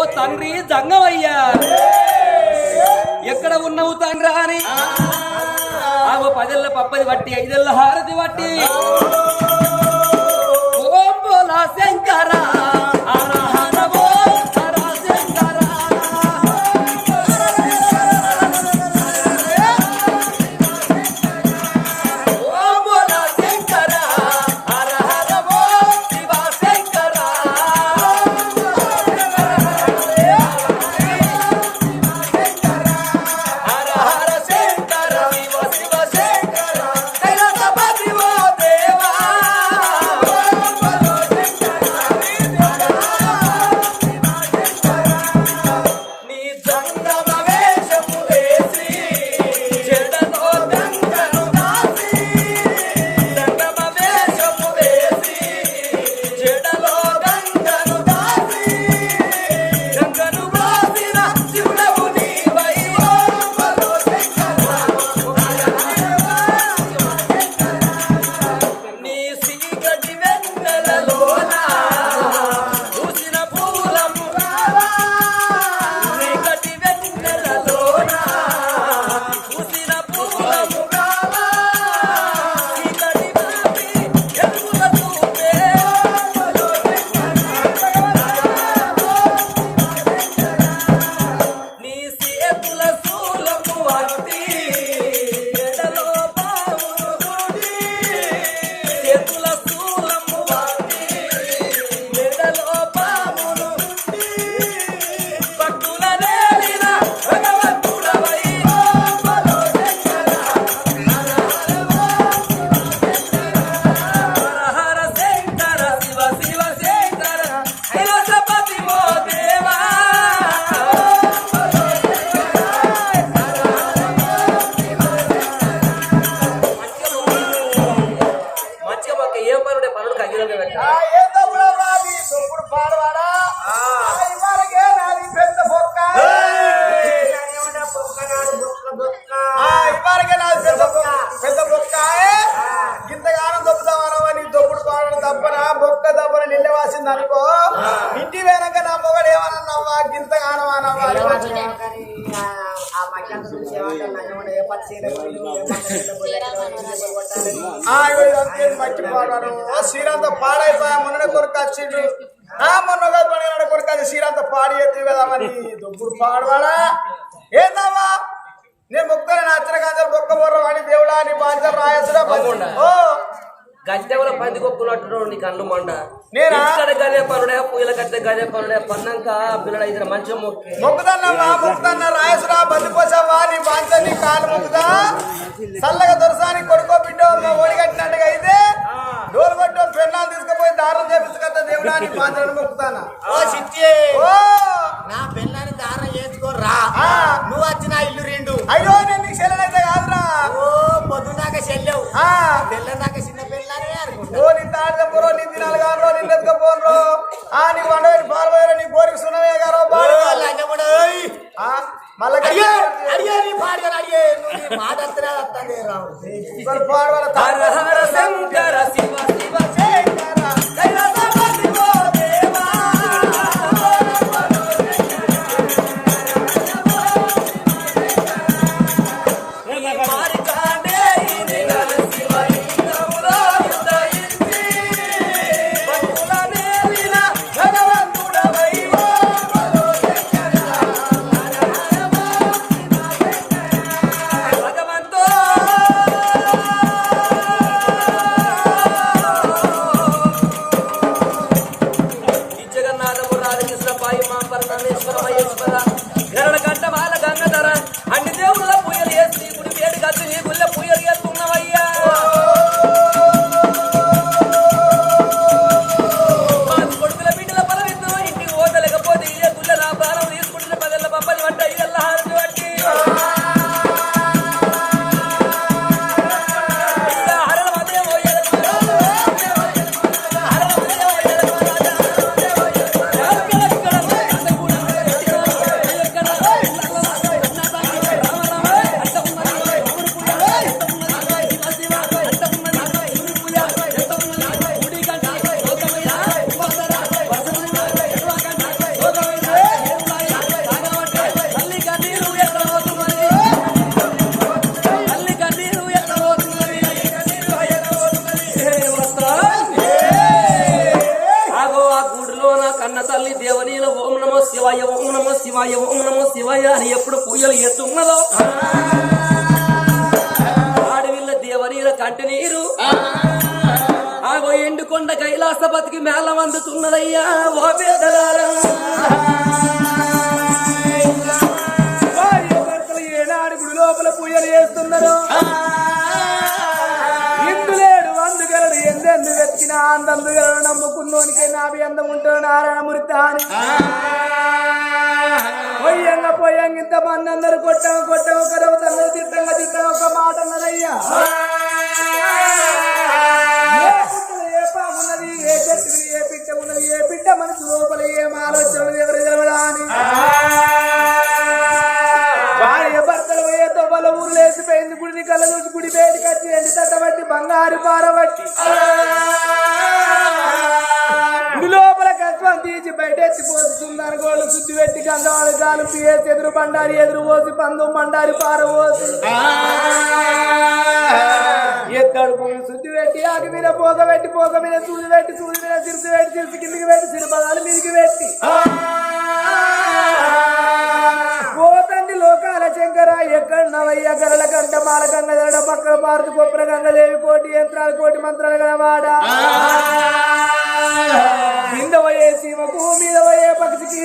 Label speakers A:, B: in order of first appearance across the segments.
A: ఓ తండ్రి జంగమయ్యా. ఎక్కడ ఉన్నావు తండ్రి అని? ఆమె పదేళ్ళ పప్పది వట్టి ఐదేళ్ళ హారతి వట్టి. ఓం బోలా శంకర.
B: మట్టి పాడాడు శ్రీరాంత పాడైపోయా మొన్న కొరకు వచ్చిండు ఆ మొన్న పడినాడు కొరకు అది శ్రీరాంత పాడి ఎత్తి కదా మరి. దొప్పుడు పాడవాడా
A: గద్దెవల పంది కొక్కున్నట్టు నీ కళ్ళు మండ.
B: నేనా?
A: ఇక్కడ గదే పనుడే పూల కట్టే గదే పనుడే పన్నాక పిల్లడు అయితే మంచిగా మొక్కి.
B: మొక్కుదన్నమ్మా మొక్కుదన్న రాయసురా నీ నీ కాలు మొక్కుదా? చల్లగా దొరసాని కొడుకో బిడ్డో మా ఓడి కట్టినట్టుగా అయితే డోర్ కొట్టో పెళ్ళాలు తీసుకుపోయి దారం చేపించగల దేవుడా నీ బాధ్యతను మొక్కుతానా?
C: ఓ సిట్టి
B: ఓ.
C: నా పిల్లని దారం చేసుకోర్రా
B: ఆ.
C: నువ్వు వచ్చిన ఇల్లు రెండు.
B: అయ్యో నేను నీకు చెల్లెనైతే కాదురా.
C: ఓ పొద్దున్నాక చెల్లెవు.
B: ఆ. ఓ నీ తాడదప్పురో నీ దినాలు కాదు నీ ఎత్తుకపోనరో ఆ నీ వండవేటి పాలు పోయారో నీ కోరిక సున్నమే గారో మళ్ళా
C: అడిగే అడిగే నీ
A: శివాయ ఓం నమో శివాయ ఓం నమో శివాయ అని ఎప్పుడు పూజలు ఎత్తున్నదో ఆడవిల్ల దేవనీల కంటి నీరు. ఆగో ఎండుకొండ కైలాసపతికి మేళం అందుతున్నదయ్యా ఓ పేదలారా.
D: వెతికిన అందందుగలడు నమ్ముకున్నోనికే నాభి అందం ఉంటాడు నారాయణ మురితాని పొయ్యంగ పొయ్యంగ ఇంత మంది అందరు కొట్టాం కొట్టాం ఒక రవ్వుతంగా తిట్టంగా తిట్టాం ఒక మాట అన్నదయ్యా. ఏ పుట్టలో ఏ ఏ చెట్టు ఏ పిట్ట ఉన్నది ఏ పిట్ట మనసు లోపల ఏం ఆలోచన ఎవరు తెలవడా అని భార్య భర్తలు పోయే తొవ్వల ఊరు లేచిపోయింది గుడిని కళ్ళ చూసి గుడి బయటికి వచ్చి ఎండి తట్టబట్టి బంగారు పారబట్టి పోస్తున్నారు గోళ్ళు శుద్ధి పెట్టి గంధవాళ్ళు గాలు పియేసి ఎదురు బండారి ఎదురు పోసి పందు మండారి పార పోసి ఎత్తడు భూమి శుద్ధి పెట్టి ఆకి మీద పోగ పెట్టి పోగ మీద సూది పెట్టి సూది మీద సిరిసి పెట్టి సిరిసి కిందికి పెట్టి సిరిపదాలు మీదికి పెట్టి. పోతండి లోకాల శంకర ఎక్కడ నవయ్య గరల కంట మాల గంగ దడ పక్కన పారుతు గొప్పల గంగదేవి కోటి యంత్రాలు కోటి మంత్రాలు గలవాడ. కింద పోయే సీమకు మీద వయే పక్షికి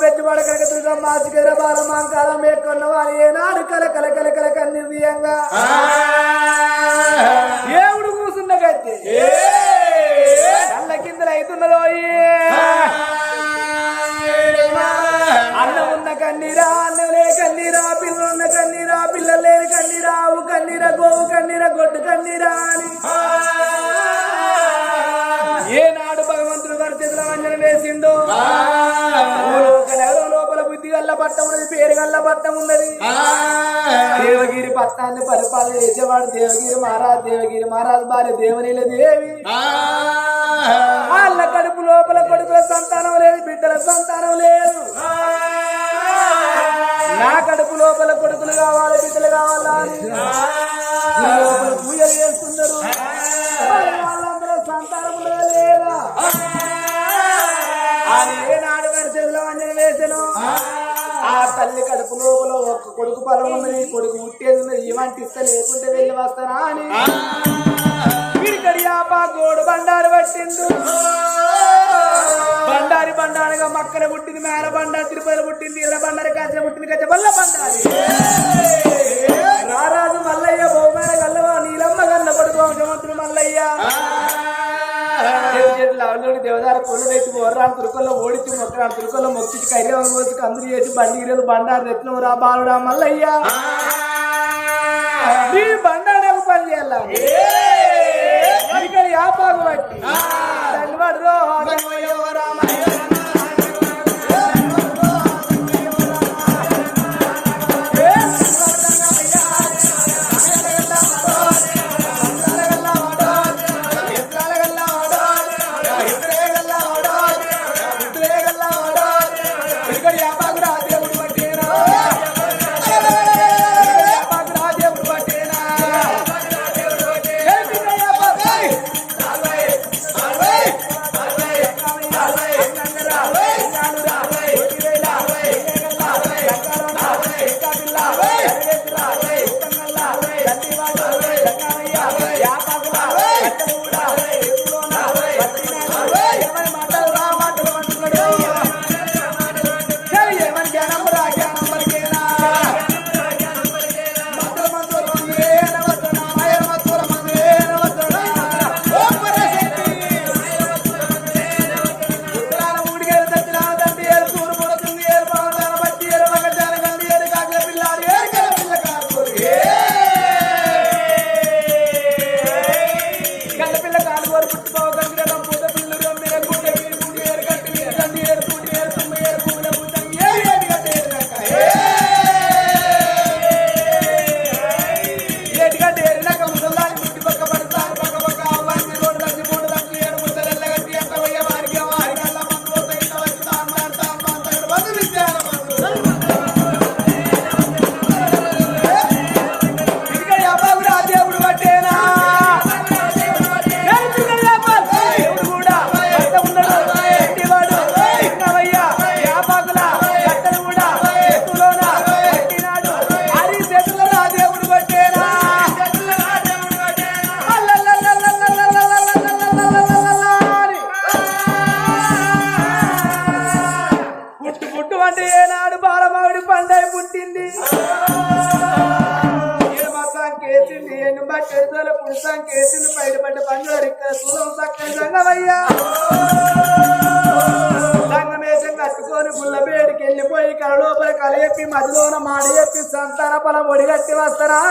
D: పెట్టుబడ కలకత్తుకమ్మ సిగర బాలమాంకాలం మేకొన్న వారి ఏనాడు కల కల కల కల కన్నిర్యంగా దేవుడు కూసున్న గట్టి కళ్ళ కిందలు అవుతున్నదో అన్నం ఉన్న కన్నీరా అన్నం లే కన్నీరా పిల్లలున్న కన్నీరా పిల్లలు లేని కన్నీరా ఆవు కన్నీరా గోవు కన్నీరా గొడ్డు కన్నీరా అని. పట్టం ఉన్నది. దేవగిరి పట్టాన్ని పరిపాలన చేసేవాడు దేవగిరి మహారాజ్ దేవగిరి మహారాజ్ భార్య దేవనీల దేవి. వాళ్ళ కడుపు లోపల కొడుకుల సంతానం లేదు బిడ్డల సంతానం లేదు. నా కడుపు లోపల కొడుకులు కావాలి బిడ్డలు కావాలా పూజలు చేస్తున్నారు. ఆ తల్లి కడుపు లోపల ఒక్క కొడుకు పొలం ఉన్నది కొడుకు ముట్టేది ఉన్నది. ఏమంటే ఇస్తా లేకుంటే వెళ్ళి వస్తానా అని. పిడికడి ఆపా గోడు బండారు పట్టిండు బండారి బండారుగా మక్కల పుట్టింది మేల బండారు తిరుపతి పుట్టింది ఇలా బండారి కాసిన పుట్టింది కచ్చ బల్ల బండారి. రారాజు మల్లయ్య బహుమేన గల్లవా నీలమ్మ గల్ల పడుకు వంశమంతుడు మల్లయ్య. లవలుడి దేవదార కొల్లు పెట్టి ఓర్రాడు తురుకల్లో ఓడించి మొక్కరాడు తురుకల్లో మొక్కించి కైరేవం కోసి కందులు చేసి బండి ఈరలు బండారు రెట్లు రా బాలుడా మల్లయ్య. నీ పని చేయాలి? ఇక్కడ యాపాకు బట్టి. దండవాడు రో నీ కలలోపల కలయప్పి మదిలోన మాడి చెప్పి సంతాన పొలం ఒడిగట్టి వస్తారా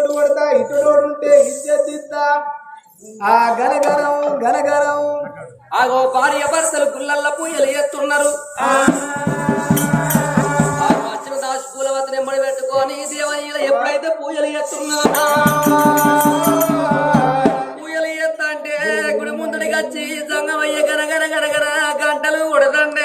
D: తోడు కొడతా ఇటుడోడు ఉంటే ఇచ్చేస్తా ఆ గనగరం గనగరం
A: ఆగో భార్య భర్తలు గుళ్ళల్లో పూజలు చేస్తున్నారు. వచ్చిన దాసు పూలవతి పెట్టుకొని దేవయ్యలు ఎప్పుడైతే పూజలు చేస్తున్నారు పూజలు చేస్తా అంటే గుడి ముందుడికి వచ్చి జంగమయ్య గనగన గనగన గంటలు
D: కొడదండి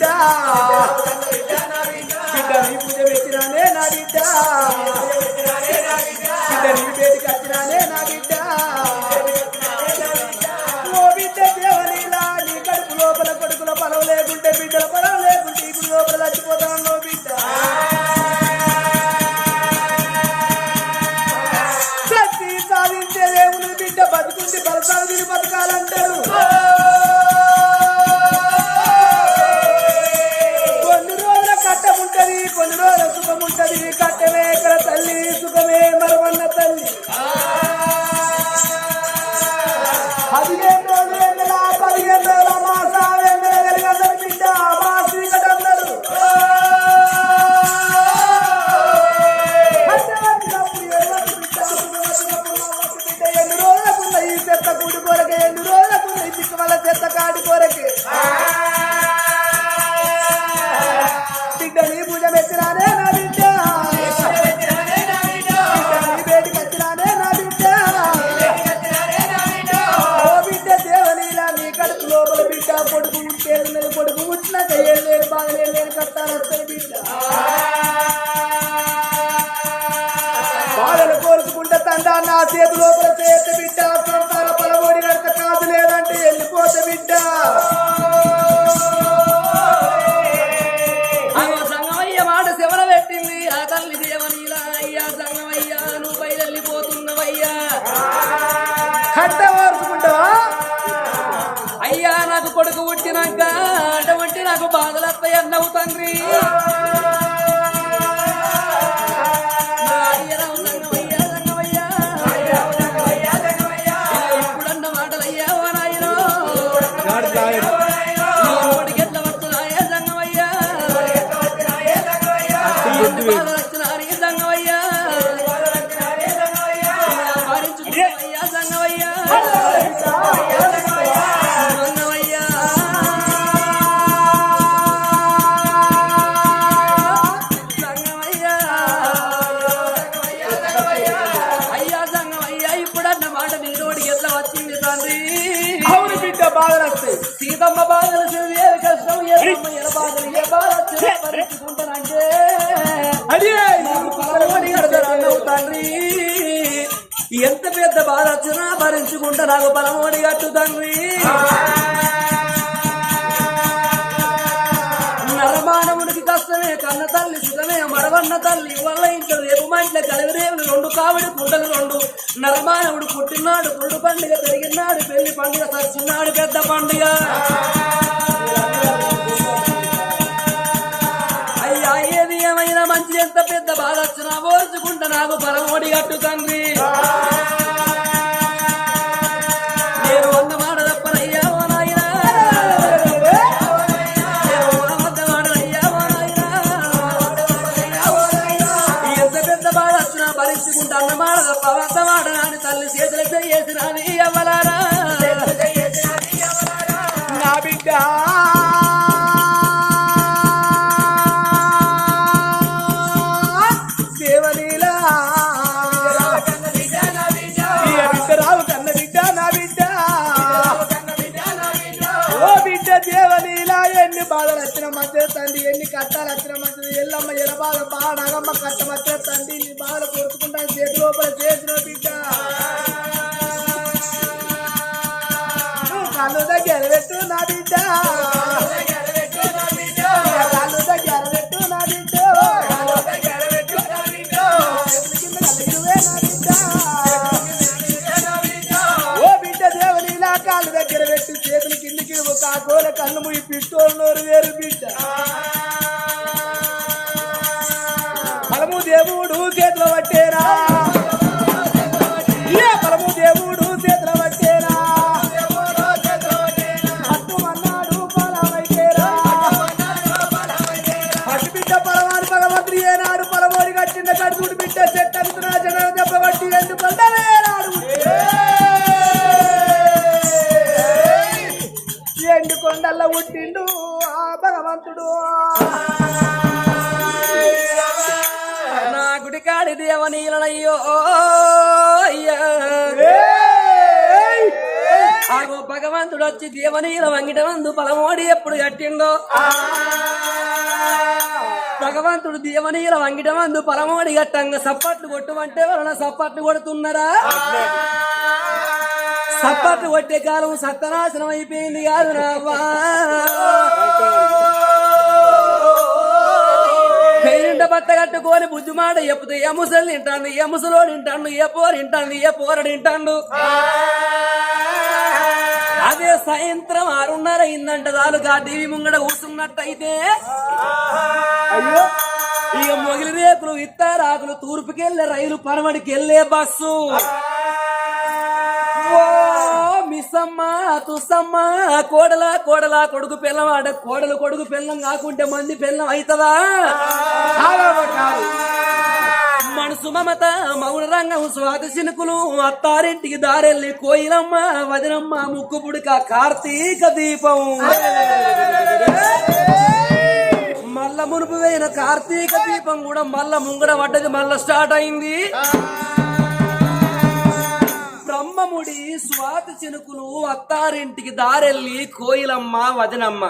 D: బిడ్డ బిడ్డ నీ పూజ పెట్టినానే నా బిడ్డ కొడుకు పుట్టినాక
A: అటువంటి నాకు బాధలు వస్తాయి అన్నవు తండ్రి. ఎంత పెద్ద బాధ వచ్చినా భరించుకుంటా నాకు బలమోడి గట్టు తండ్రి. నరమానవుడికి కష్టమే కన్న తల్లి సుఖమే మడవన్న తల్లి వల్ల ఇంట్లో రేపు మా ఇంట్లో కలివిరేవులు రెండు కావిడి పుట్టలు రెండు. నరమానవుడు పుట్టినాడు పురుడు పండుగ పెరిగినాడు పెళ్ళి పండుగ సచ్చినాడు పెద్ద పండుగ. బాధ వచ్చినా ఓర్చుకుంటా నాకు పరమోడి కట్టు తండ్రి.
D: బాధలు వచ్చిన మధ్య తండ్రి ఎన్ని కష్టాలు వచ్చిన మధ్య ఎల్లమ్మ ఎల బాధ బాగా నగమ్మ కట్ట మధ్య తండ్రి నీ బాధలు కొడుకుంటాను చేతి లోపల చేసిన బిడ్డ. నువ్వు కళ్ళు దగ్గర పెట్టు నా బిడ్డ. నోరు వేరు బిడ్డ. ఫలము దేవుడు చేతుల పట్టేరా. ఫలము దేవుడు చేతుల పట్టేరా. పట్టు అన్నాడు ఫలమైతేరా పట్టు బిడ్డ భగవంతుడు ఏనాడు పరమోడి కట్టిన కడుపుడు బిడ్డ చెట్టు అందుతున్నా జనాలు దెబ్బబట్టి ఎందుకంటే ఎండు కొండల్లో పుట్టిండు.
A: నా గుడి కాడి దేవనీలనయ్యో! ఆగో భగవంతుడు వచ్చి దేవనీల వంగిట మందు పలమోడి ఎప్పుడు కట్టిండో? భగవంతుడు దేవనీల వంగిట మందు పలమోడి గట్టంగా సప్పట్లు కొట్టుమంటే వలన సప్పట్లు కొడుతున్నారా? సప్పట్లు కొట్టే కాలం సత్తనాశనం అయిపోయింది కాదు రావా కట్టుకొని బుద్ధి మాట చెప్తే ఏ ముసలు తింటాను ఏ ముసలోడు తింటాను ఏ పోరు తింటాను ఏ పోరడు తింటాను అదే సాయంత్రం ఆరున్నర అయిందంట దాలుగా టీవీ ముంగడ కూర్చున్నట్టయితే. అయ్యో ఇక మొగిలి రేకులు ఇత్తారాకులు తూర్పుకెళ్ళే రైలు పరమడికి వెళ్ళే బస్సు. మిస్సమ్మ తుసమ్మ కోడల కోడల కొడుకు పిల్లం ఆడ కోడలు కొడుకు పిల్లం కాకుంటే మంది పిల్లం అవుతుందా మనసు మమత మౌన రంగం స్వాత చినుకులు అత్తారింటికి దారెల్లి కోయిలమ్మ వదినమ్మ ముక్కు పుడుక కార్తీక దీపం. మల్ల మునుపు వేయిన కార్తీక దీపం కూడా మల్ల ముంగడ పడ్డది మల్ల స్టార్ట్ అయింది. బ్రహ్మముడి స్వాతి చినుకులు అత్తారింటికి దారెల్లి కోయిలమ్మ వదినమ్మ?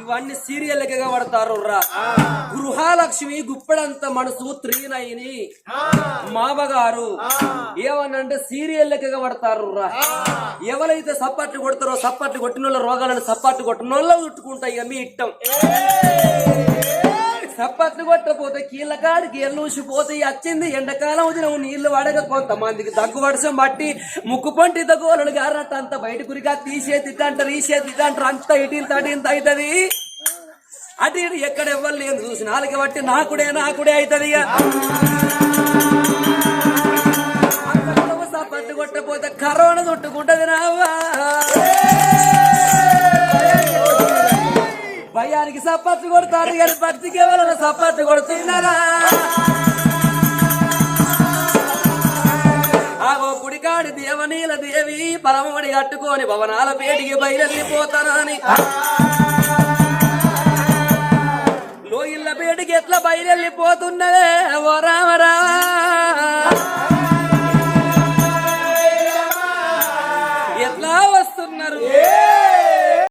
A: ఇవన్నీ సీరియల్ లెక్కగా పడతారు రా గృహాలక్ష్మి గుప్పెడంత మనసు త్రీనయిని మామగారు ఏమనంటే సీరియల్ లెక్కగా పడతారు రా. ఎవరైతే సప్పట్లు కొడతారో సప్పట్లు కొట్టిన వాళ్ళ రోగాలను సప్పట్లు కొట్టిన వాళ్ళ చుట్టుకుంటాయి ఇక మీ ఇట్టం. సప్పట్లు కొట్టపోతే కీళ్ళ కాడికి ఎల్లూసిపోతే వచ్చింది ఎండాకాలం దినం నీళ్ళు వాడక కొంతమందికి దగ్గు వర్షం బట్టి ముక్కు పంటి దగ్గోలను గారట అంత బయట గురిగా తీసేది ఇదంటారు ఈసేది ఇదంటారు అంత ఇటీలు తడి అవుతుంది. అటు ఇటు ఎక్కడ ఎవ్వరు లేదు చూసి నాలుగు బట్టి నాకుడే నాకుడే అవుతుంది ఇక. సప్పట్లు కొట్టపోతే కరోనా చుట్టుకుంటది రావా భయానికి సప్పట్లు కొడతారు కానీ భక్తికి ఎవరైనా సప్పట్లు కొడుతున్నారా? ఆగో గుడికాడి దేవనీల దేవి పరమడి కట్టుకొని భవనాల పేటికి బయలుదేరిపోతానని. లోయిల్ల పేటికి ఎట్లా బయలుదేరిపోతున్నదే ఓ రామరా